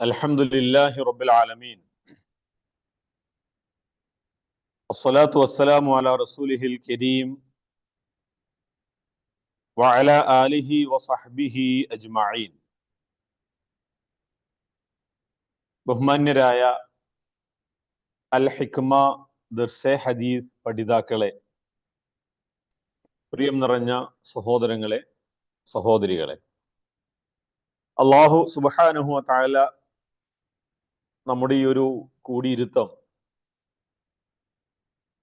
الحمد لله رب العالمين الصلاة والسلام على رسوله الكريم وعلى آله وصحبه أجمعين ബഹുമാന്യരായ അൽ ഹിക്മ ദർസെ ഹദീസ് പഠിതാക്കളെ പ്രിയം നിറഞ്ഞ സഹോദരങ്ങളെ സഹോദരികളെ അള്ളാഹു സുബാനുഹു താല നമ്മുടെ ഈ ഒരു കൂടിയിരുത്തം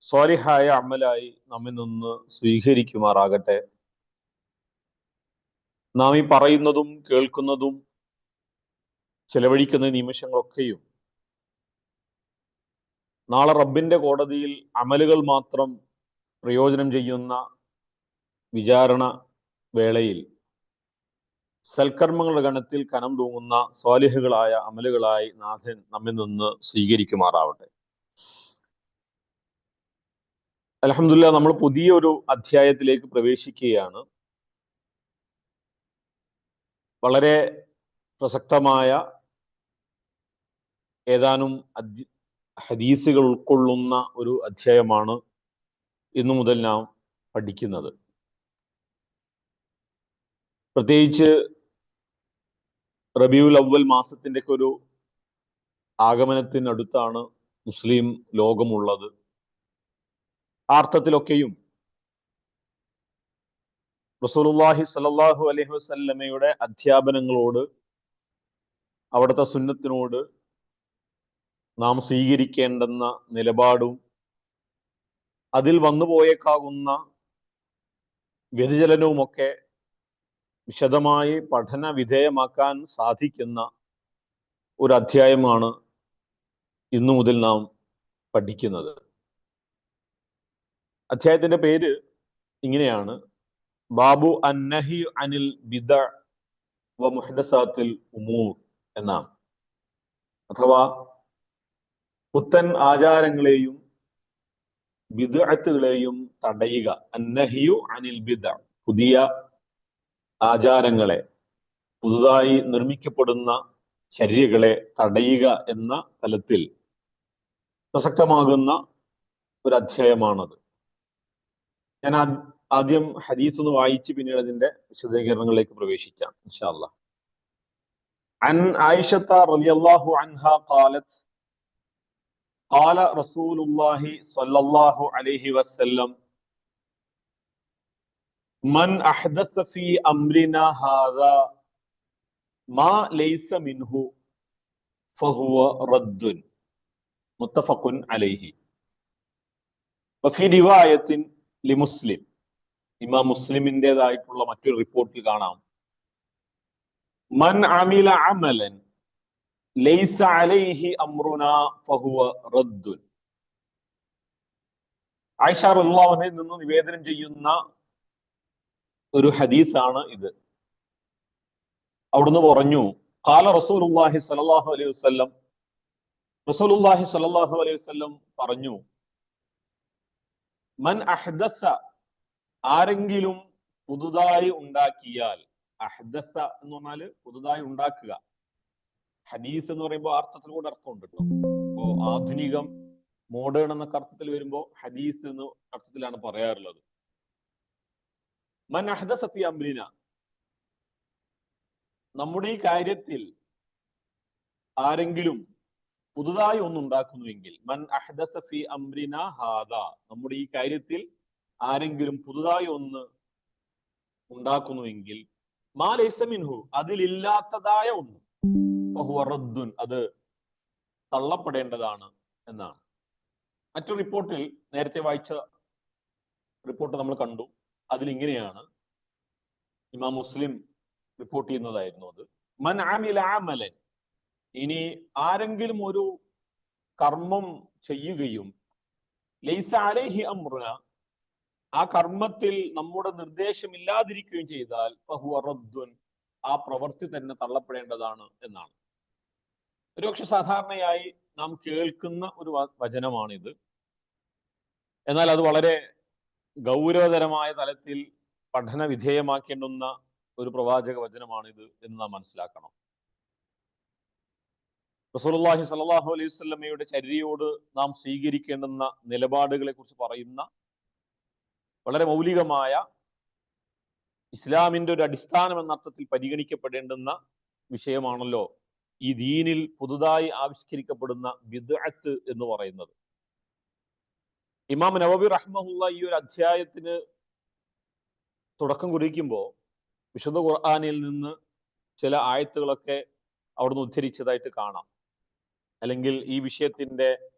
സ്വാലിഹായ അമലായി നമ്മിൽ നിന്ന് സ്വീകരിക്കുമാറാകട്ടെ. നാം ഈ പറയുന്നതും കേൾക്കുന്നതും ചെലവഴിക്കുന്ന നിമിഷങ്ങളൊക്കെയും നാളെ റബ്ബിന്റെ കോടതിയിൽ അമലുകൾ മാത്രം പ്രയോജനം ചെയ്യുന്ന വിചാരണ വേളയിൽ സൽക്കർമ്മങ്ങളുടെ ഗണത്തിൽ കനം തൂങ്ങുന്ന സ്വാലിഹുകളായ അമലുകളായി നാഥൻ നമ്മിൽ നിന്ന് സ്വീകരിക്കുമാറാവട്ടെ. അലഹമില്ല നമ്മൾ പുതിയ ഒരു അധ്യായത്തിലേക്ക് പ്രവേശിക്കുകയാണ്. വളരെ പ്രസക്തമായ ഏതാനും ഹദീസുകൾ ഉൾക്കൊള്ളുന്ന ഒരു അധ്യായമാണ് ഇന്നു മുതൽ നാം പഠിക്കുന്നത്. പ്രത്യേകിച്ച് റബിയുൽ അവൽ മാസത്തിന്റെ ഒരു ആഗമനത്തിനടുത്താണ് മുസ്ലിം ലോകമുള്ളത്. ആർത്ഥത്തിലൊക്കെയും റസൂലുല്ലാഹി സല്ലാഹു അലൈഹി വസല്ലമയുടെ അധ്യാപനങ്ങളോട് അവിടുത്തെ സുന്നത്തിനോട് നാം സ്വീകരിക്കേണ്ടെന്ന നിലപാടും അതിൽ വന്നുപോയേക്കാകുന്ന വ്യതിചലനവുമൊക്കെ വിശദമായി പഠന വിധേയമാക്കാൻ സാധിക്കുന്ന ഒരു അധ്യായമാണ് ഇന്നു മുതൽ നാം പഠിക്കുന്നത്. അധ്യായത്തിന്റെ പേര് ഇങ്ങനെയാണ്. ബാബു അന്നഹി അനിൽ ബിദ വ മുഹദസാത്തിൽ ഉമൂർ എന്നാണ്. അഥവാ പുത്തൻ ആചാരങ്ങളെയും ബിദഅത്തുകളെയും തടയുക. അന്നഹിയു അനിൽ ബിദ പുതിയ ആചാരങ്ങളെ പുതുതായി നിർമ്മിക്കപ്പെടുന്ന ചര്യകളെ തടയുക എന്ന തലത്തിൽ പ്രസക്തമാകുന്ന ഒരു അധ്യായമാണത് ഞാൻ ആദ്യം ഹദീസ് ഒന്ന് വായിച്ച് പിന്നീട് അതിന്റെ വിശദീകരണങ്ങളിലേക്ക് പ്രവേശിക്കാം ഇൻഷാല്ല عن عائشة رضي الله عنها قالت قال رسول الله صلى الله عليه وسلم മൻ അഹ്ദസഫി അംരിന ഹാദ മാ ലൈസ മിൻഹു ഫഹുവ റദ്ദുൻ മുത്തഫഖുൻ അലൈഹി. വഫി റിവായത്തിൻ ലി മുസ്ലിം ഇമാം മുസ്ലിമിന്റെതായിട്ടുള്ള മറ്റൊരു റിപ്പോർട്ടിൽ കാണാം. മൻ അമില അമലൻ ലൈസ അലൈഹി അമ്രുന ഫഹുവ റദ്ദുൻ. ആയിഷ റളിയല്ലാഹു നിന്ന് നിവേദനം ചെയ്യുന്ന ഒരു ഹദീസാണ് ഇത്. അവിടുന്ന് പറഞ്ഞു കാല റസൂലുള്ളാഹി സലാഹു അലൈഹി വസല്ലം റസൂലുള്ളാഹി സലാഹു അലൈഹി വസല്ലം പറഞ്ഞു മൻ അഹ്ദസ ആരെങ്കിലും പുതുതായി ഉണ്ടാക്കിയാൽ അഹ്ദസ എന്ന് പറഞ്ഞാൽ പുതുതായി ഉണ്ടാക്കുക. ഹദീസ് എന്ന് പറയുമ്പോൾ അർത്ഥത്തിൽ കൂടെ അർത്ഥമുണ്ട് കേട്ടോ അപ്പോ ആധുനികം മോഡേൺ എന്നൊക്കെ അർത്ഥത്തിൽ വരുമ്പോൾ ഹദീസ് എന്ന അർത്ഥത്തിലാണ് പറയാറുള്ളത്. മൻ ഫി നമ്മുടെ ഈ കാര്യത്തിൽ ആരെങ്കിലും പുതുതായി ഒന്നുണ്ടാക്കുന്നുവെങ്കിൽ മൻ അഹ്ദസ അമ്രിന ഹാദ. നമ്മുടെ ഈ കാര്യത്തിൽ ആരെങ്കിലും പുതുതായി ഒന്ന് ഉണ്ടാക്കുന്നുവെങ്കിൽ മാ ലൈസമിൻഹു അതിലില്ലാത്തതായ ഒന്ന്. റദ്ദുൻ അത് തള്ളപ്പെടേണ്ടതാണ് എന്നാണ്. മറ്റു റിപ്പോർട്ടിൽ നേരത്തെ വായിച്ച റിപ്പോർട്ട് നമ്മൾ കണ്ടു. അതിൽ ഇങ്ങനെയാണ് ഇമാം മുസ്ലിം റിപ്പോർട്ട് ചെയ്യുന്നതായിരുന്നു അത്. മൻ ആമില ആമലൻ ഇനി ആരെങ്കിലും ഒരു കർമ്മം ചെയ്യുകയും ലൈസ അലൈഹി അമ്രുന ആ കർമ്മത്തിൽ നമ്മുടെ നിർദ്ദേശം ഇല്ലാതിരിക്കുകയും ചെയ്താൽ ഫഹുവ റദ്ദുൻ ആ പ്രവൃത്തി തന്നെ തള്ളപ്പെടേണ്ടതാണ് എന്നാണ്. ഒരുപക്ഷെ സാധാരണയായി നാം കേൾക്കുന്ന ഒരു വചനമാണിത്. എന്നാൽ അത് വളരെ ഗൗരവതരമായ തലത്തിൽ പഠന വിധേയമാക്കേണ്ടുന്ന ഒരു പ്രവാചക വചനമാണിത് എന്ന് നാം മനസ്സിലാക്കണം. റസൂലുള്ളാഹി സ്വല്ലല്ലാഹു അലൈഹി വസല്ലമയുടെ ചര്യയോട് നാം സ്വീകരിക്കേണ്ടുന്ന നിലപാടുകളെ കുറിച്ച് പറയുന്ന വളരെ മൗലികമായ ഇസ്ലാമിന്റെ ഒരു അടിസ്ഥാനം എന്ന അർത്ഥത്തിൽ പരിഗണിക്കപ്പെടേണ്ടുന്ന വിഷയമാണല്ലോ ഈ ദീനിൽ പുതുതായി ആവിഷ്കരിക്കപ്പെടുന്ന ബിദ്അത്ത് എന്ന് പറയുന്നത്. ഇമാം നവബി റഹ്മുള്ള ഈ ഒരു അധ്യായത്തിന് തുടക്കം കുറിക്കുമ്പോൾ വിശുദ്ധ ഖുർആാനിൽ നിന്ന് ചില ആയത്തുകളൊക്കെ അവിടുന്ന് ഉദ്ധരിച്ചതായിട്ട് കാണാം. അല്ലെങ്കിൽ ഈ വിഷയത്തിന്റെ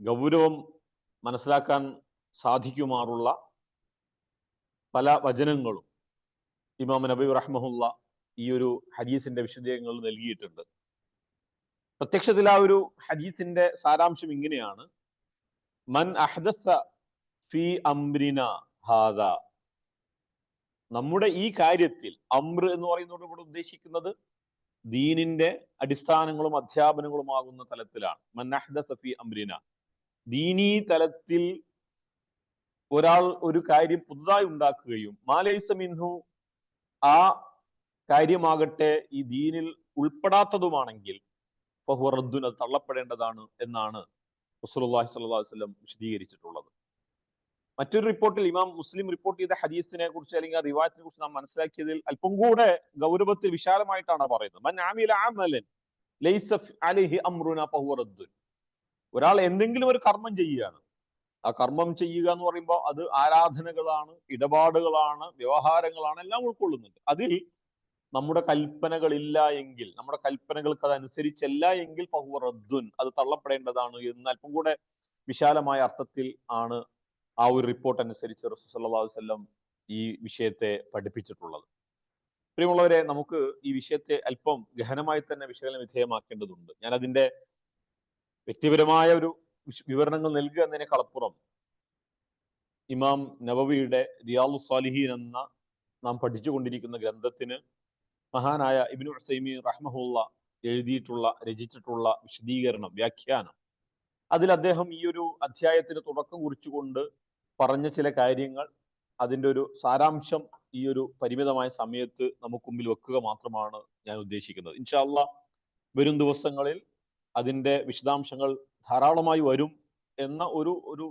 ഗൗരവം മനസ്സിലാക്കാൻ സാധിക്കുമാറുള്ള പല വചനങ്ങളും ഇമാം നബി റഹ്മുള്ള ഈ ഒരു ഹദീസിന്റെ വിശദീകരണങ്ങൾ നൽകിയിട്ടുണ്ട്. പ്രത്യക്ഷത്തിൽ ആ ഒരു ഹദീസിന്റെ സാരാംശം ഇങ്ങനെയാണ്. മൻ അഹ്ദസ ഫി അംരിന ഹാദ. നമ്മുടെ ഈ കാര്യത്തിൽ അമ്ര എന്ന് പറയുന്നതോട് കൂടെ ഉദ്ദേശിക്കുന്നത് ദീനിന്റെ അടിസ്ഥാനങ്ങളും അധ്യാപനങ്ങളുമാകുന്ന തലത്തിലാണ്. മൻ അഹ്ദസ ഫി അംരിന ദീനീ തലത്തിൽ ഒരാൾ ഒരു കാര്യം പുതുതായി ഉണ്ടാക്കുകയും മാലൈസ മിൻഹു ആ കാര്യമാകട്ടെ ഈ ദീനിൽ ഉൾപ്പെടാത്തതുമാണെങ്കിൽ ഫഹുറദ്ദുൻ അത് തള്ളപ്പെടേണ്ടതാണ് എന്നാണ് റസൂലുള്ളാഹി സ്വല്ലല്ലാഹു അലൈഹി വസല്ലം വിശദീകരിച്ചിട്ടുള്ളത്. മറ്റൊരു റിപ്പോർട്ടിൽ ഇമാം മുസ്ലിം റിപ്പോർട്ട് ചെയ്ത ഹദീസിനെ കുറിച്ച് അല്ലെങ്കിൽ ആ റിവായത്തിനെ കുറിച്ച് നാം മനസ്സിലാക്കിയതിൽ അല്പം കൂടെ ഗൗരവത്തിൽ വിശാലമായിട്ടാണ് പറയുന്നത്. മൻ ആമില അമലൻ ലൈസ അലൈഹി അംറുന ഫഹുവ ഒരാൾ എന്തെങ്കിലും ഒരു കർമ്മം ചെയ്യുകയാണ്. ആ കർമ്മം ചെയ്യുക എന്ന് പറയുമ്പോൾ അത് ആരാധനകളാണ് ഇടപാടുകളാണ് വ്യവഹാരങ്ങളാണ് എല്ലാം ഉൾക്കൊള്ളുന്നുണ്ട്. അതിൽ നമ്മുടെ കൽപ്പനകളില്ല എങ്കിൽ നമ്മുടെ കൽപ്പനകൾക്ക് അത് അനുസരിച്ചല്ല എങ്കിൽ ഫഹുവ റദ്ദുൻ അത് തള്ളപ്പെടേണ്ടതാണ് എന്ന് അല്പം കൂടെ വിശാലമായ അർത്ഥത്തിൽ ആണ് ആ ഒരു റിപ്പോർട്ട് അനുസരിച്ച് റസൂൽ സല്ലല്ലാഹു അലൈഹി വസല്ലം ഈ വിഷയത്തെ പഠിപ്പിച്ചിട്ടുള്ളത്. പ്രിയമുള്ളവരെ നമുക്ക് ഈ വിഷയത്തെ അല്പം ഗഹനമായി തന്നെ വിശകലന വിധേയമാക്കേണ്ടതുണ്ട്. ഞാൻ അതിന്റെ വ്യക്തിപരമായ ഒരു വിവരണങ്ങൾ നൽകുക എന്നതിനെ എന്നതിനേക്കാളപ്പുറം ഇമാം നവവിയുടെ റിയാലു സാലിഹീൻ എന്ന നാം പഠിച്ചുകൊണ്ടിരിക്കുന്ന ഗ്രന്ഥത്തിന് മഹാനായ ഇബിനു സൈമി റഹ്മഹുള്ള എഴുതിയിട്ടുള്ള രചിച്ചിട്ടുള്ള വിശദീകരണം വ്യാഖ്യാനം. അതിൽ അദ്ദേഹം ഈ ഒരു അധ്യായത്തിന് തുടക്കം കുറിച്ചുകൊണ്ട് പറഞ്ഞ ചില കാര്യങ്ങൾ അതിന്റെ ഒരു സാരാംശം ഈ ഒരു പരിമിതമായ സമയത്ത് നമുക്ക് മുമ്പിൽ വെക്കുക മാത്രമാണ് ഞാൻ ഉദ്ദേശിക്കുന്നത്. ഇൻഷാല്ല വരും ദിവസങ്ങളിൽ അതിന്റെ വിശദാംശങ്ങൾ ധാരാളമായി വരും എന്ന ഒരു ഒരു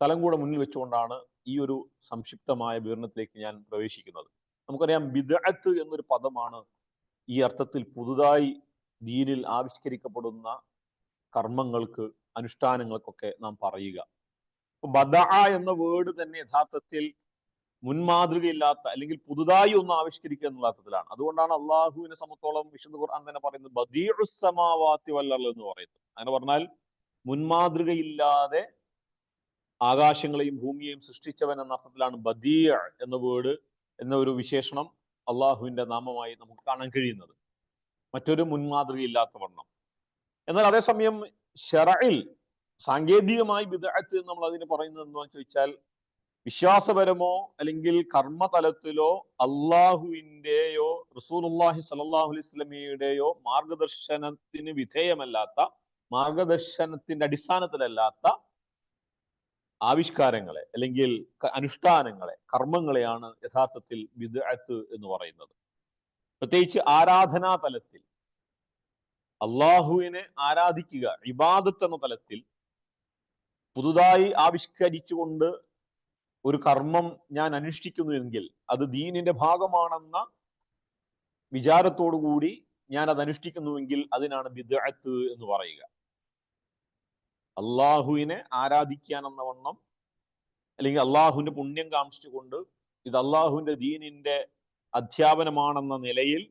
തലം കൂടെ മുന്നിൽ വെച്ചുകൊണ്ടാണ് ഈ ഒരു സംക്ഷിപ്തമായ വിവരണത്തിലേക്ക് ഞാൻ പ്രവേശിക്കുന്നത്. നമുക്കറിയാം ബിദഅത്ത് എന്നൊരു പദമാണ് ഈ അർത്ഥത്തിൽ പുതുതായി ദീനിൽ ആവിഷ്കരിക്കപ്പെടുന്ന കർമ്മങ്ങൾക്ക് അനുഷ്ഠാനങ്ങൾക്കൊക്കെ നാം പറയുക. ബദ എന്ന വേർഡ് തന്നെ യഥാർത്ഥത്തിൽ മുൻമാതൃകയില്ലാത്ത അല്ലെങ്കിൽ പുതുതായി ഒന്ന് ആവിഷ്കരിക്കുക എന്നുള്ള അർത്ഥത്തിലാണ്. അതുകൊണ്ടാണ് അള്ളാഹുവിനെ സംബന്ധിച്ചോളം വിശുദ്ധ ഖുർആൻ തന്നെ പറയുന്നത് ബദീഉസ്സമാവാത്തി വല്ലർ എന്ന് പറയുന്നത്. അങ്ങനെ പറഞ്ഞാൽ മുൻമാതൃകയില്ലാതെ ആകാശങ്ങളെയും ഭൂമിയെയും സൃഷ്ടിച്ചവൻ എന്ന അർത്ഥത്തിലാണ് ബദീഅ എന്ന വേർഡ് എന്ന ഒരു വിശേഷണം അള്ളാഹുവിന്റെ നാമമായി നമുക്ക് കാണാൻ കഴിയുന്നത്. മറ്റൊരു മുൻമാതൃകയില്ലാത്ത വണ്ണം. എന്നാൽ അതേസമയം ഷെറയിൽ സാങ്കേതികമായി വിദഗ്ധ നമ്മൾ അതിന് പറയുന്നത് എന്ന് ചോദിച്ചാൽ വിശ്വാസപരമോ അല്ലെങ്കിൽ കർമ്മതലത്തിലോ അള്ളാഹുവിന്റെയോ റസൂലുള്ളാഹി അള്ളാഹി അലൈഹി വസല്ലമയുടെയോ മാർഗദർശനത്തിന് വിധേയമല്ലാത്ത മാർഗദർശനത്തിന്റെ അടിസ്ഥാനത്തിലല്ലാത്ത ആവിഷ്കാരങ്ങളെ അല്ലെങ്കിൽ അനുഷ്ഠാനങ്ങളെ കർമ്മങ്ങളെയാണ് യഥാർത്ഥത്തിൽ ബിദ്അത്ത് എന്ന് പറയുന്നത്. പ്രത്യേകിച്ച് ആരാധനാ തലത്തിൽ അള്ളാഹുവിനെ ആരാധിക്കുക ഇബാദത്ത് എന്ന തലത്തിൽ പുതുതായി ആവിഷ്കരിച്ചുകൊണ്ട് ഒരു കർമ്മം ഞാൻ അനുഷ്ഠിക്കുന്നു എങ്കിൽ അത് ദീനിന്റെ ഭാഗമാണെന്ന വിചാരത്തോടു കൂടി ഞാൻ അത് അനുഷ്ഠിക്കുന്നുവെങ്കിൽ അതിനാണ് ബിദ്അത്ത് എന്ന് പറയുക. അള്ളാഹുവിനെ ആരാധിക്കാൻ എന്ന വണ്ണം അല്ലെങ്കിൽ അള്ളാഹുവിന്റെ പുണ്യം കാണിച്ചുകൊണ്ട് ഇത് അള്ളാഹുവിന്റെ ദീനിന്റെ അധ്യാപനമാണെന്ന നിലയിൽ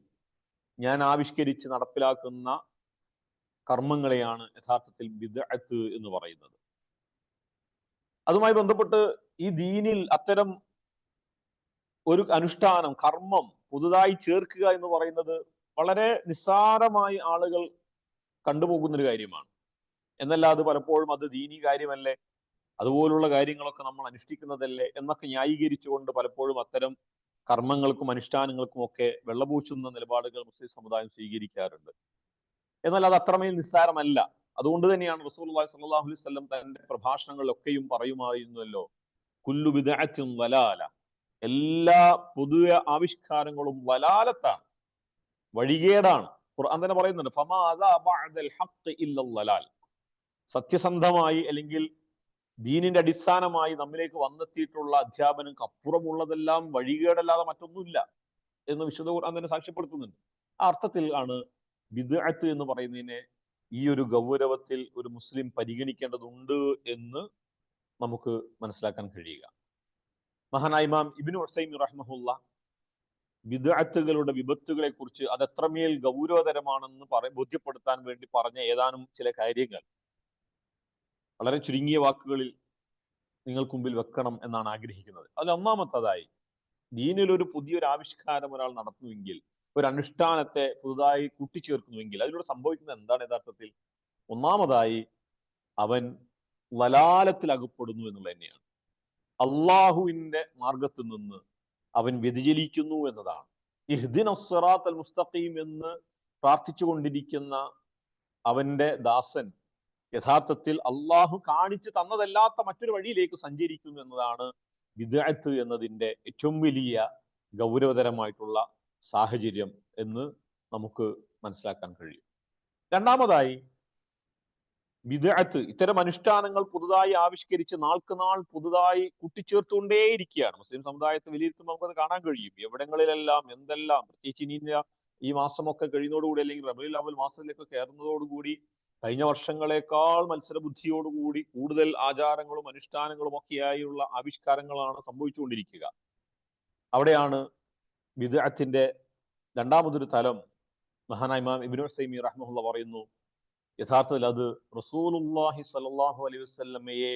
ഞാൻ ആവിഷ്കരിച്ച് നടപ്പിലാക്കുന്ന കർമ്മങ്ങളെയാണ് യഥാർത്ഥത്തിൽ ബിദ്അത്ത് എന്ന് പറയുന്നത്. അതുമായി ബന്ധപ്പെട്ട് ഈ ദീനിൽ അത്തരം ഒരു അനുഷ്ഠാനം കർമ്മം പുതുതായി ചേർക്കുക എന്ന് പറയുന്നത് വളരെ നിസ്സാരമായി ആളുകൾ കണ്ടുപോകുന്ന ഒരു കാര്യമാണ്. എന്നല്ല അത് പലപ്പോഴും അത് ദീനി കാര്യമല്ലേ? അതുപോലുള്ള കാര്യങ്ങളൊക്കെ നമ്മൾ അനുഷ്ഠിക്കുന്നതല്ലേ? എന്നൊക്കെ ന്യായീകരിച്ചുകൊണ്ട് പലപ്പോഴും അത്തരം കർമ്മങ്ങൾക്കും അനുഷ്ഠാനങ്ങൾക്കും ഒക്കെ വെള്ളപൂശുന്ന നിലപാടുകൾ മുസ്ലിം സമുദായം സ്വീകരിക്കാറുണ്ട്. എന്നാൽ അത് അത്രമേൽ നിസ്സാരമല്ല. അതുകൊണ്ട് തന്നെയാണ് റസൂൽ സല്ലാഹു അലൈഹി വസല്ലം തന്റെ പ്രഭാഷണങ്ങളിലൊക്കെയും പറയുമായിരുന്നല്ലോ കുല്ലു വിദാറ്റും വലാല. എല്ലാ പുതിയ ആവിഷ്കാരങ്ങളും വലാലത്താണ് വഴികേടാണ്. ഖുർആൻ തന്നെ പറയുന്നുണ്ട് ഫമാ ഇല്ലല്ലലാൽ സത്യസന്ധമായി അല്ലെങ്കിൽ ദീനിന്റെ അടിസ്ഥാനമായി നമ്മിലേക്ക് വന്നെത്തിയിട്ടുള്ള അധ്യാപനങ്ങൾക്ക് അപ്പുറമുള്ളതെല്ലാം വഴികേടല്ലാതെ മറ്റൊന്നുമില്ല എന്ന് വിശുദ്ധ ഖുർആൻ തന്നെ സാക്ഷ്യപ്പെടുത്തുന്നുണ്ട്. ആ അർത്ഥത്തിൽ ആണ് ബിദ്അത്ത് എന്ന് പറയുന്നതിനെ ഈ ഒരു ഗൗരവത്തിൽ ഒരു മുസ്ലിം പരിഗണിക്കേണ്ടതുണ്ട് എന്ന് നമുക്ക് മനസ്സിലാക്കാൻ കഴിയുക. മഹാനായ ഇമാം ഇബിനു ഉസൈമി റഹ്മഹുല്ല ബിദ്അത്തുകളുടെ വിപത്തുകളെ കുറിച്ച് അത് എത്രമേൽ ഗൗരവതരമാണെന്ന് പറ ബോധ്യപ്പെടുത്താൻ വേണ്ടി പറഞ്ഞ ഏതാനും ചില കാര്യങ്ങൾ. വളരെ ചുരുങ്ങിയ വാക്കുകളിൽ നിങ്ങൾക്ക് മുമ്പിൽ വെക്കണം എന്നാണ് ആഗ്രഹിക്കുന്നത്. അതിൽ ഒന്നാമത്തതായി ദീനിൽ ഒരു പുതിയൊരു ആവിഷ്കാരം ഒരാൾ നടത്തുമെങ്കിൽ ഒരു അനുഷ്ഠാനത്തെ പുതുതായി കൂട്ടിച്ചേർക്കുന്നുവെങ്കിൽ അതിലൂടെ സംഭവിക്കുന്നത് എന്താണ് യഥാർത്ഥത്തിൽ? ഒന്നാമതായി അവൻ വലാലത്തിൽ അകപ്പെടുന്നു എന്നുള്ളത് തന്നെയാണ്. അള്ളാഹുവിന്റെ മാർഗത്തിൽ നിന്ന് അവൻ വ്യതിചലിക്കുന്നു എന്നതാണ്. ഇഹ്ദിൻ അസ്വറാത്ത് അൽ മുസ്തഖീം എന്ന് പ്രാർത്ഥിച്ചുകൊണ്ടിരിക്കുന്ന അവന്റെ ദാസൻ യഥാർത്ഥത്തിൽ അള്ളാഹു കാണിച്ചു തന്നതല്ലാത്ത മറ്റൊരു വഴിയിലേക്ക് സഞ്ചരിക്കുന്നു എന്നതാണ് വിദഗ്ധ എന്നതിന്റെ ഏറ്റവും വലിയ ഗൗരവതരമായിട്ടുള്ള സാഹചര്യം എന്ന് നമുക്ക് മനസ്സിലാക്കാൻ കഴിയും. രണ്ടാമതായി വിദഗ്ധ ഇത്തരം അനുഷ്ഠാനങ്ങൾ പുതുതായി ആവിഷ്കരിച്ച് നാൾക്ക് നാൾ പുതുതായി കൂട്ടിച്ചേർത്തുകൊണ്ടേയിരിക്കുകയാണ്. മുസ്ലിം സമുദായത്തെ വിലയിരുത്തുമ്പോൾ നമുക്കത് കാണാൻ കഴിയും. എവിടങ്ങളിലെല്ലാം എന്തെല്ലാം പ്രത്യേകിച്ച് ഇനി ഈ മാസമൊക്കെ കഴിയുന്നതോടുകൂടി അല്ലെങ്കിൽ റബിൾ അവൽ മാസത്തിലേക്ക് കയറുന്നതോടുകൂടി കഴിഞ്ഞ വർഷങ്ങളെക്കാൾ മത്സരബുദ്ധിയോടുകൂടി കൂടുതൽ ആചാരങ്ങളും അനുഷ്ഠാനങ്ങളും ഒക്കെയായുള്ള ആവിഷ്കാരങ്ങളാണ് സംഭവിച്ചുകൊണ്ടിരിക്കുക. അവിടെയാണ് വിദഗ്ധത്തിന്റെ രണ്ടാമതൊരു തലം മഹാനായ ഇമാം ഇബിനു സൈമി റഹ്മുള്ള പറയുന്നു യഥാർത്ഥത്തിൽ അത് റസൂലുല്ലാഹി സ്വല്ലല്ലാഹു അലൈഹി വസല്ലമയെ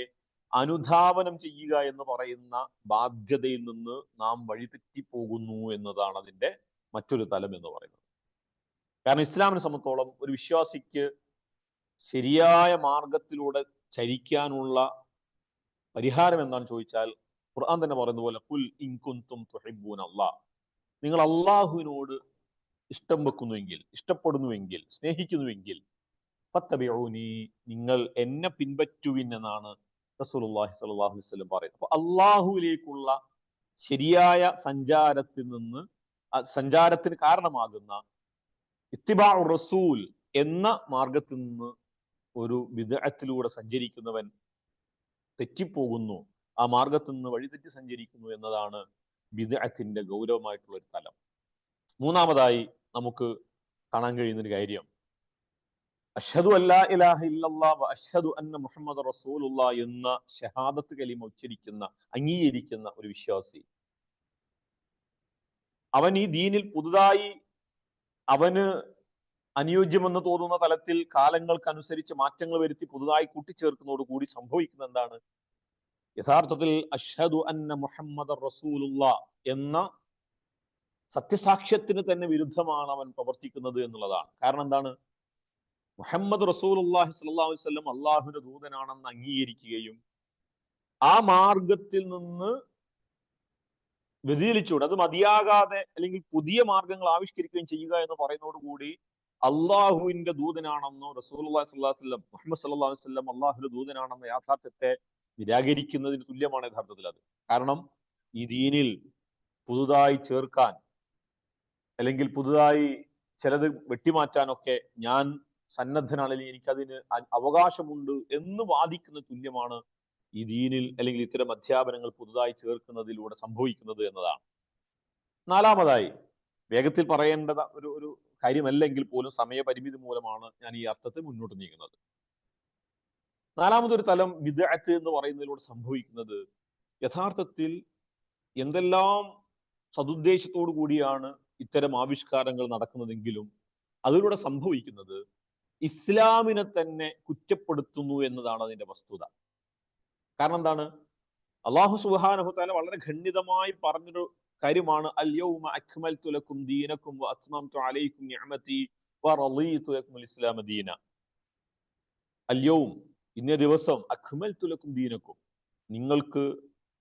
അനുധാവനം ചെയ്യുക എന്ന് പറയുന്ന ബാധ്യതയിൽ നിന്ന് നാം വഴിതെറ്റിപ്പോകുന്നു എന്നതാണ് അതിന്റെ മറ്റൊരു തലം എന്ന് പറയുന്നത്. കാരണം ഇസ്ലാമിനെ സംബന്ധിച്ചോളം ഒരു വിശ്വാസിക്ക് ശരിയായ മാർഗത്തിലൂടെ ചരിക്കാനുള്ള പരിഹാരം എന്താണെന്ന് ചോദിച്ചാൽ ഖുർആൻ തന്നെ പറയുന്ന പോലെ കുൽ ഇൻകുന്തും തുഹിബൂൻ അള്ളാഹ് നിങ്ങൾ അള്ളാഹുവിനോട് ഇഷ്ടം വെക്കുന്നുവെങ്കിൽ ഇഷ്ടപ്പെടുന്നുവെങ്കിൽ സ്നേഹിക്കുന്നുവെങ്കിൽ പത്തബിഊനി നിങ്ങൾ എന്നെ പിൻപറ്റുവിൻ എന്നാണ് റസൂലുള്ളാഹി സ്വല്ലല്ലാഹു അലൈഹി വസല്ലം പറയുന്നത്. അപ്പോൾ അള്ളാഹുവിലേക്കുള്ള ശരിയായ സഞ്ചാരത്തിൽ നിന്ന് സഞ്ചാരത്തിന് കാരണമാകുന്ന ഇത്തിബാ റസൂൽ എന്ന മാർഗത്തിൽ നിന്ന് ഒരു വിദഗ്ധത്തിലൂടെ സഞ്ചരിക്കുന്നവൻ തെറ്റിപ്പോകുന്നു ആ മാർഗത്തിൽ നിന്ന് വഴിതെറ്റി സഞ്ചരിക്കുന്നു എന്നതാണ് വിദഗ്ധത്തിന്റെ ഗൗരവമായിട്ടുള്ള ഒരു തലം. മൂന്നാമതായി നമുക്ക് കാണാൻ കഴിയുന്ന ഒരു കാര്യം. അഷ്ഹദു അല്ലാ ഇലാഹ ഇല്ലല്ലാ വ അന്ന മുഹമ്മദ് റസൂലുള്ള എന്ന ഷഹാദത്ത് കലിമ ഉച്ചരിക്കുന്ന അംഗീകരിക്കുന്ന ഒരു വിശ്വാസി. അവൻ ഈ ദീനിൽ പുതുതായി അവന് അനുയോജ്യമെന്ന് തോന്നുന്ന തലത്തിൽ കാലങ്ങൾക്കനുസരിച്ച് മാറ്റങ്ങൾ വരുത്തി പുതുതായി കൂട്ടിച്ചേർക്കുന്നതോട് കൂടി സംഭവിക്കുന്ന എന്താണ്? യഥാർത്ഥത്തിൽ അഷ്ഹദു അന്ന മുഹമ്മദ് റസൂലുള്ള എന്ന സത്യസാക്ഷ്യത്തിന് തന്നെ വിരുദ്ധമാണ് അവൻ പ്രവർത്തിക്കുന്നത് എന്നുള്ളതാണ്. കാരണം എന്താണ്? മുഹമ്മദ് റസൂലുല്ലാഹി സ്വല്ലല്ലാഹു അലൈഹി വസല്ലം അള്ളാഹുവിന്റെ ദൂതനാണെന്ന് അംഗീകരിക്കുകയും ആ മാർഗത്തിൽ നിന്ന് വ്യതിചലിച്ചുകൊണ്ട് അത് മതിയാകാതെ അല്ലെങ്കിൽ പുതിയ മാർഗങ്ങൾ ആവിഷ്കരിക്കുകയും ചെയ്യുക എന്ന് പറയുന്നതോടുകൂടി അള്ളാഹുവിന്റെ ദൂതനാണെന്നോ റസൂൽ വസല്ലം മുഹമ്മദ് സല്ലാ വസല്ലം അള്ളാഹുവിന്റെ ദൂതനാണെന്ന യാഥാർത്ഥ്യത്തെ നിരാകരിക്കുന്നതിന് തുല്യമാണ് യഥാർത്ഥത്തിൽ അത്. കാരണം ഈ ദീനിൽ പുതുതായി ചേർക്കാൻ അല്ലെങ്കിൽ പുതുതായി ചിലത് വെട്ടിമാറ്റാനൊക്കെ ഞാൻ സന്നദ്ധനാണ് അല്ലെങ്കിൽ എനിക്കതിന് അവകാശമുണ്ട് എന്ന് വാദിക്കുന്ന തുല്യമാണ് ഈ ദീനിൽ അല്ലെങ്കിൽ ഇത്തരം അധ്യാപനങ്ങൾ പുതുതായി ചേർക്കുന്നതിലൂടെ സംഭവിക്കുന്നത് എന്നതാണ്. നാലാമതായി വേഗത്തിൽ പറയേണ്ടത് ഒരു ഒരു കാര്യമല്ലെങ്കിൽ പോലും സമയപരിമിതി മൂലമാണ് ഞാൻ ഈ അർത്ഥത്തിൽ മുന്നോട്ട് നീങ്ങുന്നത്. നാലാമതൊരു തലം വിദഗ്ധ എന്ന് പറയുന്നതിലൂടെ സംഭവിക്കുന്നത് യഥാർത്ഥത്തിൽ എന്തെല്ലാം സതുദ്ദേശത്തോടു കൂടിയാണ് ഇത്തരം ആവിഷ്കാരങ്ങൾ നടക്കുന്നതെങ്കിലും അതിലൂടെ സംഭവിക്കുന്നത് ഇസ്ലാമിനെ തന്നെ കുറ്റപ്പെടുത്തുന്നു എന്നതാണ് അതിന്റെ വസ്തുത. കാരണം എന്താണ്? അള്ളാഹു സുബാനഹുത്താല വളരെ ഖണ്ഡിതമായി പറഞ്ഞൊരു കാര്യമാണ് അല്യവും ഇന്നേ ദിവസം അഖ്മൽ തുലക്കും ദീനക്കും. നിങ്ങൾക്ക്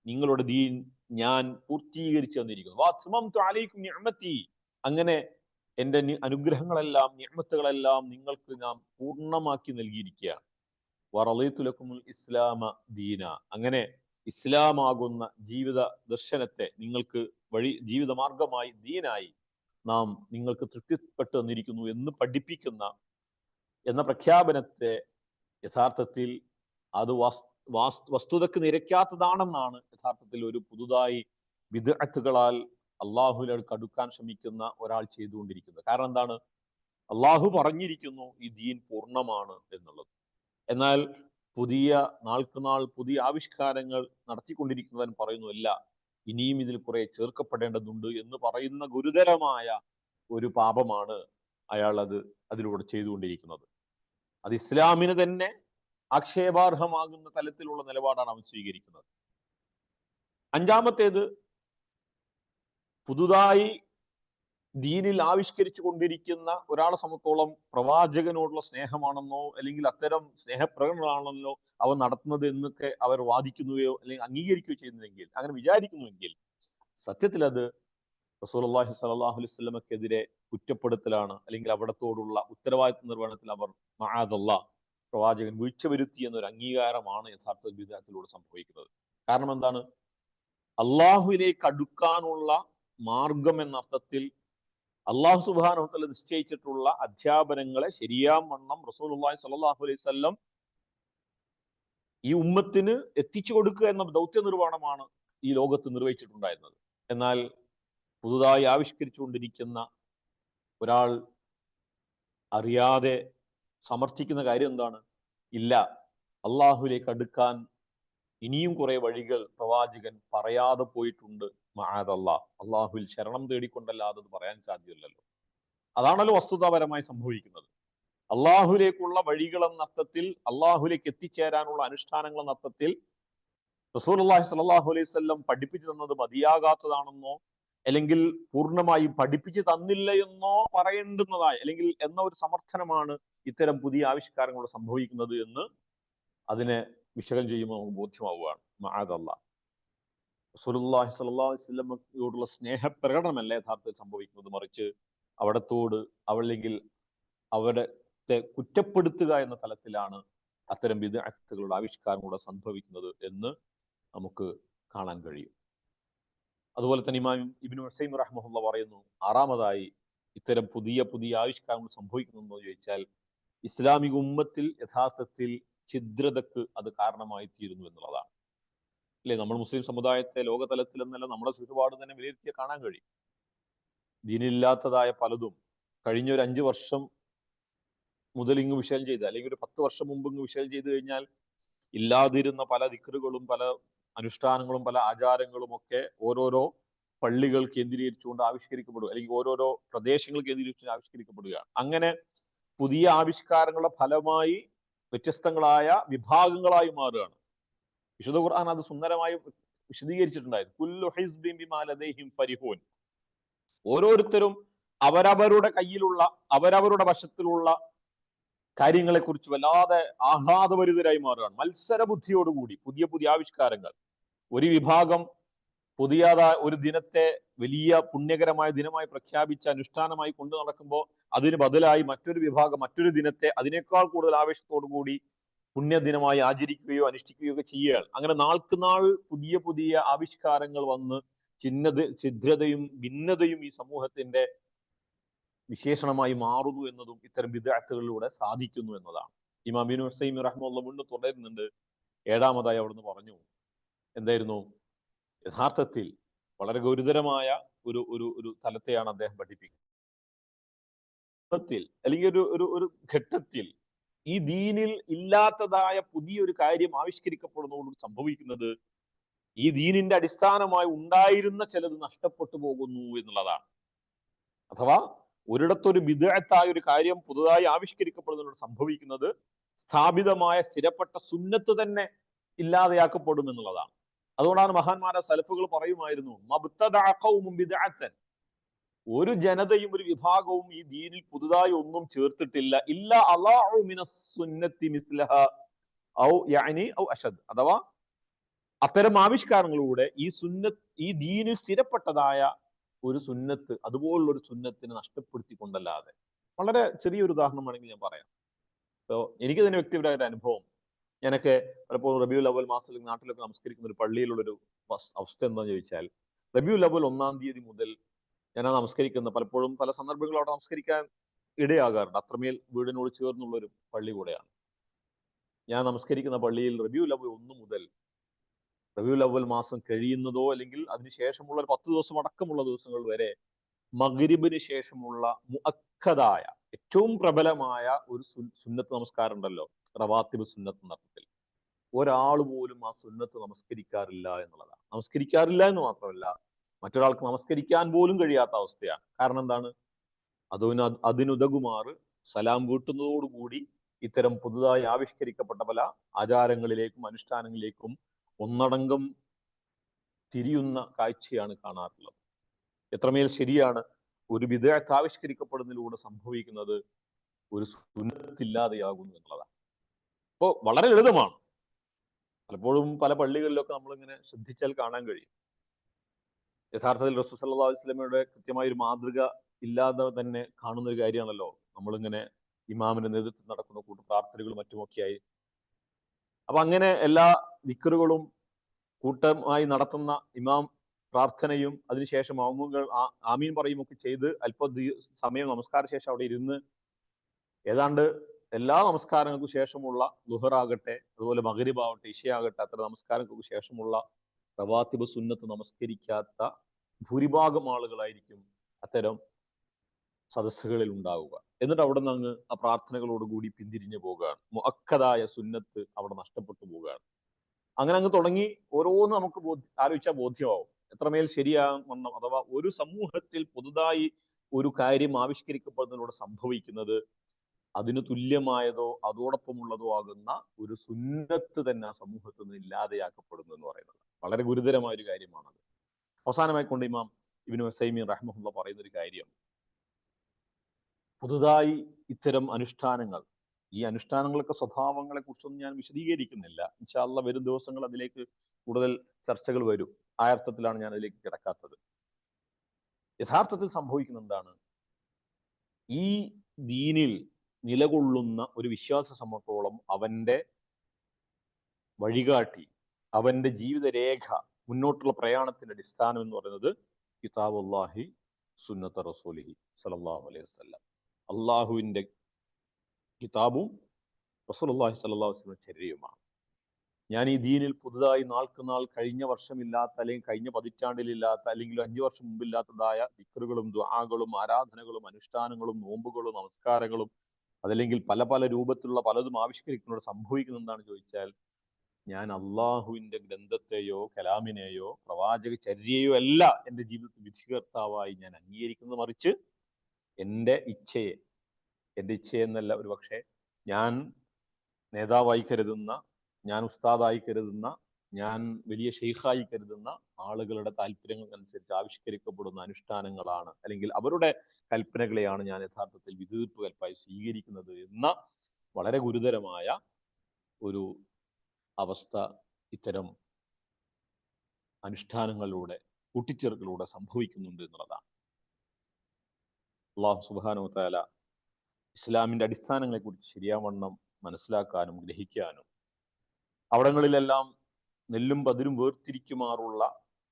നിങ്ങളുടെ ദീൻ ഞാൻ പൂർത്തീകരിച്ചു തന്നിരിക്കുന്നു. അങ്ങനെ എന്റെ അനുഗ്രഹങ്ങളെല്ലാം നിഅമത്തുകളെല്ലാം നിങ്ങൾക്ക് ഞാൻ പൂർണമാക്കി നൽകിയിരിക്കുകയാണ്. വറളീത്തുലക്കുമുൽ ഇസ്ലാമ ദീന. അങ്ങനെ ഇസ്ലാമാകുന്ന ജീവിത ദർശനത്തെ നിങ്ങൾക്ക് വഴി ജീവിത മാർഗമായി ദീനായി നാം നിങ്ങൾക്ക് തൃപ്തിപ്പെട്ടു തന്നിരിക്കുന്നു എന്ന് പഠിപ്പിക്കുന്ന എന്ന പ്രഖ്യാപനത്തെ യഥാർത്ഥത്തിൽ അത് വസ്തുതക്ക് നിരക്കാത്തതാണെന്നാണ് യഥാർത്ഥത്തിൽ ഒരു പുതുതായി വിദഗ്ധകളാൽ അള്ളാഹുലേക്ക് അടുക്കാൻ ശ്രമിക്കുന്ന ഒരാൾ ചെയ്തുകൊണ്ടിരിക്കുന്നത്. കാരണം എന്താണ്? അള്ളാഹു പറഞ്ഞിരിക്കുന്നു ഈ ദീൻ പൂർണമാണ് എന്നുള്ളത്. എന്നാൽ പുതിയ നാൾക്കുനാൾ പുതിയ ആവിഷ്കാരങ്ങൾ നടത്തിക്കൊണ്ടിരിക്കുന്നവൻ പറയുന്നു അല്ല ഇനിയും ഇതിൽ കുറെ ചേർക്കപ്പെടേണ്ടതുണ്ട് എന്ന് പറയുന്ന ഗുരുതരമായ ഒരു പാപമാണ് അയാൾ അത് അതിലൂടെ ചെയ്തുകൊണ്ടിരിക്കുന്നത്. അത് ഇസ്ലാമിന് തന്നെ ആക്ഷേപാർഹമാകുന്ന തലത്തിലുള്ള നിലപാടാണ് അവൻ സ്വീകരിക്കുന്നത്. അഞ്ചാമത്തേത് പുതുതായി ദീനിൽ ആവിഷ്കരിച്ചു കൊണ്ടിരിക്കുന്ന ഒരാളെ സംബന്ധിച്ചോളം പ്രവാചകനോടുള്ള സ്നേഹമാണെന്നോ അല്ലെങ്കിൽ അത്തരം സ്നേഹപ്രകടനമാണെന്നോ അവ നടത്തുന്നത് എന്നൊക്കെ അവർ വാദിക്കുകയോ അല്ലെങ്കിൽ അംഗീകരിക്കുകയോ ചെയ്യുന്നതെങ്കിൽ അങ്ങനെ വിചാരിക്കുന്നുവെങ്കിൽ സത്യത്തിൽ അത് റസൂലുള്ളാഹി സ്വല്ലല്ലാഹു അലൈഹി സ്വലമക്കെതിരെ കുറ്റപ്പെടുത്തലാണ് അല്ലെങ്കിൽ അവിടത്തോടുള്ള ഉത്തരവാദിത്വ നിർവഹണത്തിൽ അവർ മഹാദല്ല പ്രവാചകൻ വീഴ്ച വരുത്തി എന്നൊരു അംഗീകാരമാണ് യഥാർത്ഥ ജീവിതത്തിലൂടെ സംഭവിക്കുന്നത്. കാരണം എന്താണ്? അള്ളാഹുവിലേക്ക് കടുക്കാനുള്ള മാർഗം എന്ന അർത്ഥത്തിൽ അള്ളാഹു സുബാനുത്തല നിശ്ചയിച്ചിട്ടുള്ള അധ്യാപനങ്ങളെ ശരിയാം വണ്ണം റസൂലുള്ളാഹി സ്വല്ലല്ലാഹു അലൈഹി ഈ ഉമ്മത്തിന് എത്തിച്ചു കൊടുക്കുക എന്ന ദൗത്യ നിർവഹണമാണ് ഈ ലോകത്ത് നിർവഹിച്ചിട്ടുണ്ടായിരുന്നത്. എന്നാൽ പുതുതായി ആവിഷ്കരിച്ചുകൊണ്ടിരിക്കുന്ന ഒരാൾ അറിയാതെ സമർത്ഥിക്കുന്ന കാര്യം എന്താണ്? ഇല്ല. അള്ളാഹുലേക്ക് അടുക്കാൻ ഇനിയും കുറെ വഴികൾ പ്രവാചകൻ പറയാതെ പോയിട്ടുണ്ട്. മഹാദല്ല അള്ളാഹുവിൽ ശരണം തേടിക്കൊണ്ടല്ലാതെ അത് പറയാൻ സാധ്യമല്ലല്ലോ. അതാണല്ലോ വസ്തുതാപരമായി സംഭവിക്കുന്നത്. അള്ളാഹുലേക്കുള്ള വഴികൾ എന്ന അർത്ഥത്തിൽ അള്ളാഹുലേക്ക് എത്തിച്ചേരാനുള്ള അനുഷ്ഠാനങ്ങൾ എന്ന അർത്ഥത്തിൽ റസൂൽ അള്ളാഹി സ്വല്ലല്ലാഹു അലൈഹി വസല്ലം പഠിപ്പിച്ചു തന്നത് മതിയാകാത്തതാണെന്നോ അല്ലെങ്കിൽ പൂർണമായും പഠിപ്പിച്ചു തന്നില്ല എന്നോ പറയേണ്ടുന്നതായി അല്ലെങ്കിൽ എന്ന ഒരു സമർത്ഥനമാണ് ഇത്തരം പുതിയ ആവിഷ്കാരങ്ങൾ സംഭവിക്കുന്നത് എന്ന് അതിനെ വിശകലനം ചെയ്യുമ്പോൾ നമുക്ക് ബോധ്യമാവുകയാണ്. മഹാദല്ല റസൂലുള്ളാഹി സ്വല്ലല്ലാഹു സ്നേഹ വസല്ലമയോടുള്ള സ്നേഹപ്രകടനമല്ല യഥാർത്ഥത്തിൽ സംഭവിക്കുന്നത്? മറിച്ച് അവിടത്തോട് അവളെങ്കിൽ അവിടത്തെ കുറ്റപ്പെടുത്തുക എന്ന തലത്തിലാണ് അത്തരം വിദഗ്ധകളുടെ ആവിഷ്കാരം കൂടെ സംഭവിക്കുന്നത് എന്ന് നമുക്ക് കാണാൻ കഴിയും. അതുപോലെ തന്നെ ഇമാം ഇബിൻ ഹുസൈൻ റഹ്മുള്ള പറയുന്നു ആറാമതായി ഇത്തരം പുതിയ പുതിയ ആവിഷ്കാരങ്ങൾ സംഭവിക്കുന്നു ചോദിച്ചാൽ ഇസ്ലാമിക ഉമ്മത്തിൽ യഥാർത്ഥത്തിൽ ഛിദ്രതക്ക് അത് കാരണമായി തീരുന്നു എന്നുള്ളതാണ്. അല്ലെ നമ്മൾ മുസ്ലിം സമുദായത്തെ ലോകതലത്തിൽ എന്നല്ല നമ്മുടെ ചുറ്റുപാട് തന്നെ വിലയിരുത്തിയ കാണാൻ കഴിയും. ദീനില്ലാത്തതായ പലതും കഴിഞ്ഞ ഒരു അഞ്ചു വർഷം മുതൽ ഇങ്ങ് വിശകലനം ചെയ്ത് അല്ലെങ്കിൽ ഒരു പത്ത് വർഷം മുമ്പ് ഇങ്ങ് വിശകലനം ചെയ്ത് കഴിഞ്ഞാൽ ഇല്ലാതിരുന്ന പല ദിക്കറുകളും പല അനുഷ്ഠാനങ്ങളും പല ആചാരങ്ങളും ഒക്കെ ഓരോരോ പള്ളികൾ കേന്ദ്രീകരിച്ചുകൊണ്ട് ആവിഷ്കരിക്കപ്പെടുക അല്ലെങ്കിൽ ഓരോരോ പ്രദേശങ്ങൾ കേന്ദ്രീകരിച്ച് ആവിഷ്കരിക്കപ്പെടുകയാണ്. അങ്ങനെ പുതിയ ആവിഷ്കാരങ്ങളുടെ ഫലമായി വ്യത്യസ്തങ്ങളായ വിഭാഗങ്ങളായി മാറുകയാണ്. വിശുദ്ധ ഖുർആൻ അത് സുന്ദരമായി വിശദീകരിച്ചിട്ടുണ്ടായിരുന്നു. കുല്ലു ഫരിഹൂൻ. ഓരോരുത്തരും അവരവരുടെ കയ്യിലുള്ള അവരവരുടെ വശത്തിലുള്ള കാര്യങ്ങളെ കുറിച്ച് വല്ലാതെ ആഹ്ലാദഭരിതരായി മാറുകയാണ്. മത്സര ബുദ്ധിയോടുകൂടി പുതിയ പുതിയ ആവിഷ്കാരങ്ങൾ. ഒരു വിഭാഗം പുതിയതായ ഒരു ദിനത്തെ വലിയ പുണ്യകരമായ ദിനമായി പ്രഖ്യാപിച്ച അനുഷ്ഠാനമായി കൊണ്ടു നടക്കുമ്പോൾ അതിന് ബദലായി മറ്റൊരു വിഭാഗം മറ്റൊരു ദിനത്തെ അതിനേക്കാൾ കൂടുതൽ ആവേശത്തോടു കൂടി പുണ്യദിനമായി ആചരിക്കുകയോ അനുഷ്ഠിക്കുകയോ ഒക്കെ ചെയ്യുകയാണ്. അങ്ങനെ നാൾക്ക് നാൾ പുതിയ പുതിയ ആവിഷ്കാരങ്ങൾ വന്ന് ചിഹ്നത ഛിദ്രതയും ഭിന്നതയും ഈ സമൂഹത്തിന്റെ വിശേഷണമായി മാറുന്നു എന്നതും ഇത്തരം വിദ്യാർത്ഥികളിലൂടെ സാധിക്കുന്നു എന്നതാണ്. ഇമാം ബിൻ ഹുസൈം റഹ്മുള്ള വീണ്ടും തുടരുന്നുണ്ട്. ഏഴാമതായി അവിടുന്ന് പറഞ്ഞു എന്തായിരുന്നു? യഥാർത്ഥത്തിൽ വളരെ ഗുരുതരമായ ഒരു ഒരു ഒരു തലത്തെയാണ് അദ്ദേഹം പഠിപ്പിക്കുന്നത്. അല്ലെങ്കിൽ ഒരു ഒരു ഘട്ടത്തിൽ ഈ ദീനിൽ ഇല്ലാത്തതായ പുതിയൊരു കാര്യം ആവിഷ്കരിക്കപ്പെടുന്നതോട് സംഭവിക്കുന്നത് ഈ ദീനിന്റെ അടിസ്ഥാനമായി ഉണ്ടായിരുന്ന ചിലത് നഷ്ടപ്പെട്ടു പോകുന്നു എന്നുള്ളതാണ്. അഥവാ ഒരിടത്തൊരു വിദഗ്ധത്തായ ഒരു കാര്യം പുതുതായി ആവിഷ്കരിക്കപ്പെടുന്നതോട് സംഭവിക്കുന്നത് സ്ഥാപിതമായ സ്ഥിരപ്പെട്ട സുന്നത്ത് തന്നെ ഇല്ലാതെയാക്കപ്പെടും എന്നുള്ളതാണ് അതുകൊണ്ടാണ് മഹാന്മാരെ സലഫുകൾ പറയുമായിരുന്നു ഒരു ജനതയും ഒരു വിഭാഗവും ഈ ദീനിൽ പുതുതായി ഒന്നും ചേർത്തിട്ടില്ല. ഇല്ല സുന്നത്തി മിസ്ലഹ ഔ യാനി ഔ അഷദ് അഥവാ അത്തരം ആവിഷ്കാരങ്ങളിലൂടെ ഈ സുന്നത്ത് ഈ ദീനിൽ സ്ഥിരപ്പെട്ടതായ ഒരു സുന്നത്ത് അതുപോലുള്ള ഒരു സുന്നത്തിനെ നഷ്ടപ്പെടുത്തിക്കൊണ്ടല്ലാതെ. വളരെ ചെറിയൊരു ഉദാഹരണം വേണമെങ്കിൽ ഞാൻ പറയാം. സോ എനിക്ക് തന്നെ വ്യക്തിപരമായ ഒരു അനുഭവം. ഞാനൊക്കെ പലപ്പോഴും റബിയുൽ അവൽ മാസത്തിൽ നാട്ടിലൊക്കെ നമസ്കരിക്കുന്ന ഒരു പള്ളിയിലുള്ളൊരു അവസ്ഥ എന്താണെന്ന് ചോദിച്ചാൽ റബിയുൽ അവൽ ഒന്നാം തീയതി മുതൽ ഞാൻ നമസ്കരിക്കുന്നത് നമസ്കരിക്കുന്ന. പലപ്പോഴും പല സന്ദർഭങ്ങളും അവിടെ നമസ്കരിക്കാൻ ഇടയാകാറുണ്ട്. അത്രമേൽ വീടിനോട് ചേർന്നുള്ള ഒരു പള്ളി കൂടെയാണ്. ഞാൻ നമസ്കരിക്കുന്ന പള്ളിയിൽ റബിയു ലവൽ ഒന്ന് മുതൽ റബിയു ലവൽ മാസം കഴിയുന്നതോ അല്ലെങ്കിൽ അതിനുശേഷമുള്ള ഒരു പത്ത് ദിവസം അടക്കമുള്ള ദിവസങ്ങൾ വരെ മഗ്രിബിന് ശേഷമുള്ള മുഅക്കദായ ഏറ്റവും പ്രബലമായ ഒരു സുന്നത്ത് നമസ്കാരം ഉണ്ടല്ലോ. റവാത്തിബ് സുന്നത്ത് എന്ന അർത്ഥത്തിൽ. ഒരാൾ പോലും ആ സുന്നത്ത് നമസ്കരിക്കാറില്ല എന്നുള്ളതാണ്. നമസ്കരിക്കാറില്ല എന്ന് മാത്രമല്ല മറ്റൊരാൾക്ക് നമസ്കരിക്കാൻ പോലും കഴിയാത്ത അവസ്ഥയാണ്. കാരണം എന്താണ്? അതിന് അതിനുതകുമാറ് സലാം വീട്ടുന്നതോടുകൂടി ഇത്തരം പുതുതായി ആവിഷ്കരിക്കപ്പെട്ട പല ആചാരങ്ങളിലേക്കും അനുഷ്ഠാനങ്ങളിലേക്കും ഒന്നടങ്കം തിരിയുന്ന കാഴ്ചയാണ് കാണാറുള്ളത്. എത്രമേൽ ശരിയാണ് ഒരു വിദേഹത്ത് ആവിഷ്കരിക്കപ്പെടുന്നതിലൂടെ സംഭവിക്കുന്നത് ഒരു സുന്നത്തില്ലാതെയാകുന്നു എന്നുള്ളതാണ്. അപ്പോൾ വളരെ ലളിതമാണ്. പലപ്പോഴും പല പള്ളികളിലൊക്കെ നമ്മളിങ്ങനെ ശ്രദ്ധിച്ചാൽ കാണാൻ കഴിയും. യഥാർത്ഥത്തിൽ റസൂൽ അലൈഹി വസല്ലമയുടെ കൃത്യമായ ഒരു മാതൃക ഇല്ലാതെ തന്നെ കാണുന്ന ഒരു കാര്യമാണല്ലോ. നമ്മളിങ്ങനെ ഇമാമിന്റെ നേതൃത്വം നടക്കുന്ന കൂട്ട പ്രാർത്ഥനകളും മറ്റുമൊക്കെയായി. അപ്പൊ അങ്ങനെ എല്ലാ ദിക്കറുകളും കൂട്ടമായി നടത്തുന്ന ഇമാം പ്രാർത്ഥനയും അതിനുശേഷം അമുകൾ ആമീൻ പറയും ഒക്കെ ചെയ്ത് അല്പ സമയം നമസ്കാര ശേഷം അവിടെ ഇരുന്ന് ഏതാണ്ട് എല്ലാ നമസ്കാരങ്ങൾക്കും ശേഷമുള്ള ലുഹറാകട്ടെ അതുപോലെ മകരിബാവട്ടെ ഇഷയാകട്ടെ അത്ര നമസ്കാരങ്ങൾക്ക് ശേഷമുള്ള റവാത്തിബ് സുന്നത്ത് നമസ്കരിക്കാത്ത ഭൂരിഭാഗം ആളുകളായിരിക്കും അത്തരം സദസ്സുകളിൽ ഉണ്ടാവുക. എന്നിട്ട് അവിടെ നിന്ന് അങ്ങ് ആ പ്രാർത്ഥനകളോടുകൂടി പിന്തിരിഞ്ഞു പോകുകയാണ് മുഅക്കദായ സുന്നത്ത് അവിടെ നഷ്ടപ്പെട്ടു പോവുകയാണ് അങ്ങനെ അങ്ങ് തുടങ്ങി ഓരോന്ന് നമുക്ക് ബോധ്യ ആലോചിച്ചാൽ ബോധ്യമാവും. എത്രമേൽ ശരിയാവണ്ണം അഥവാ ഒരു സമൂഹത്തിൽ പുതുതായി ഒരു കാര്യം ആവിഷ്കരിക്കപ്പെടുന്നതിലൂടെ സംഭവിക്കുന്നത് അതിന് തുല്യമായതോ അതോടൊപ്പമുള്ളതോ ആകുന്ന ഒരു സുന്നത്ത് തന്നെ ആ സമൂഹത്തിൽ നിന്ന് ഇല്ലാതെയാക്കപ്പെടുന്നു എന്ന് പറയുന്നത്. വളരെ ഗുരുതരമായ ഒരു കാര്യമാണത്. അവസാനമായി കൊണ്ട് ഇമാം ഇബിന് വസൈമീൻ റഹ്മുള്ള പറയുന്ന ഒരു കാര്യം. പുതുതായി ഇത്തരം അനുഷ്ഠാനങ്ങൾ ഈ അനുഷ്ഠാനങ്ങളൊക്കെ സ്വഭാവങ്ങളെ കുറിച്ചൊന്നും ഞാൻ വിശദീകരിക്കുന്നില്ല. ഇൻഷാല്ല വരും ദിവസങ്ങൾ അതിലേക്ക് കൂടുതൽ ചർച്ചകൾ വരും. ആയർത്ഥത്തിലാണ് ഞാൻ അതിലേക്ക് കിടക്കാത്തത്. യഥാർത്ഥത്തിൽ സംഭവിക്കുന്ന എന്താണ്? ഈ ദീനിൽ നിലകൊള്ളുന്ന ഒരു വിശ്വാസ സംബന്ധത്തോളം അവന്റെ വഴികാട്ടി അവന്റെ ജീവിതരേഖ മുന്നോട്ടുള്ള പ്രയാണത്തിന്റെ അടിസ്ഥാനം എന്ന് പറയുന്നത് കിതാബുല്ലാഹി സുന്നത്ത റസൂലിഹി സല്ലല്ലാഹു അലൈഹി വസല്ലം. അള്ളാഹുവിന്റെ കിതാബും സ്വല്ലല്ലാഹു അലൈഹി വസല്ലം ചര്യയുമാണ് ഞാൻ ഈ ദീനിൽ പുതുതായി നാൾക്ക് നാൾ കഴിഞ്ഞ വർഷമില്ലാത്ത അല്ലെങ്കിൽ കഴിഞ്ഞ പതിറ്റാണ്ടിലില്ലാത്ത അല്ലെങ്കിൽ അഞ്ചു വർഷം മുമ്പില്ലാത്തതായ ദിക്കറുകളും ദുആകളും ആരാധനകളും അനുഷ്ഠാനങ്ങളും നോമ്പുകളും നമസ്കാരങ്ങളും അതല്ലെങ്കിൽ പല പല രൂപത്തിലുള്ള പലതും ആവിഷ്കരിക്കുന്നതോട് സംഭവിക്കുന്നത് ചോദിച്ചാൽ ഞാൻ അള്ളാഹുവിന്റെ ഗ്രന്ഥത്തെയോ കലാമിനെയോ പ്രവാചക ചര്യയോ അല്ല എന്റെ ജീവിതത്തിൽ വിധികർത്താവായി ഞാൻ അംഗീകരിക്കുന്നത് മറിച്ച് എന്റെ ഇച്ഛയെ എന്റെ ഇച്ഛയെന്നല്ല ഒരു പക്ഷേ ഞാൻ നേതാവായി കരുതുന്ന ഞാൻ ഉസ്താദായി കരുതുന്ന ഞാൻ വലിയ ഷെയ്ഖായി കരുതുന്ന ആളുകളുടെ താല്പര്യങ്ങൾക്കനുസരിച്ച് ആവിഷ്കരിക്കപ്പെടുന്ന അനുഷ്ഠാനങ്ങളാണ് അല്ലെങ്കിൽ അവരുടെ കൽപ്പനകളെയാണ് ഞാൻ യഥാർത്ഥത്തിൽ വിധിതീർപ്പ് കൽപ്പായി സ്വീകരിക്കുന്നത് എന്ന വളരെ ഗുരുതരമായ ഒരു അവസ്ഥ ഇത്തരം അനുഷ്ഠാനങ്ങളിലൂടെ കൂട്ടിച്ചേർക്കലൂടെ സംഭവിക്കുന്നുണ്ട് എന്നുള്ളതാണ്. അള്ളാഹു സുബാനു താല ഇസ്ലാമിന്റെ അടിസ്ഥാനങ്ങളെ കുറിച്ച് ശരിയാവണ്ണം മനസ്സിലാക്കാനും ഗ്രഹിക്കാനും അവിടങ്ങളിലെല്ലാം നെല്ലും പതിരും വേർതിരിക്കുമാറുള്ള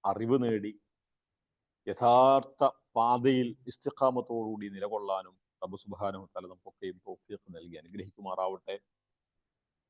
അറിവ് നേടി യഥാർത്ഥ പാതയിൽ ഇസ്തിഖാമത്തോടുകൂടി നിലകൊള്ളാനും റബ്ബ് സുബ്ഹാനഹു തആല നമുക്കൊക്കെയും തൗഫീഖ് നൽകി അനുഗ്രഹിക്കുമാറാവട്ടെ.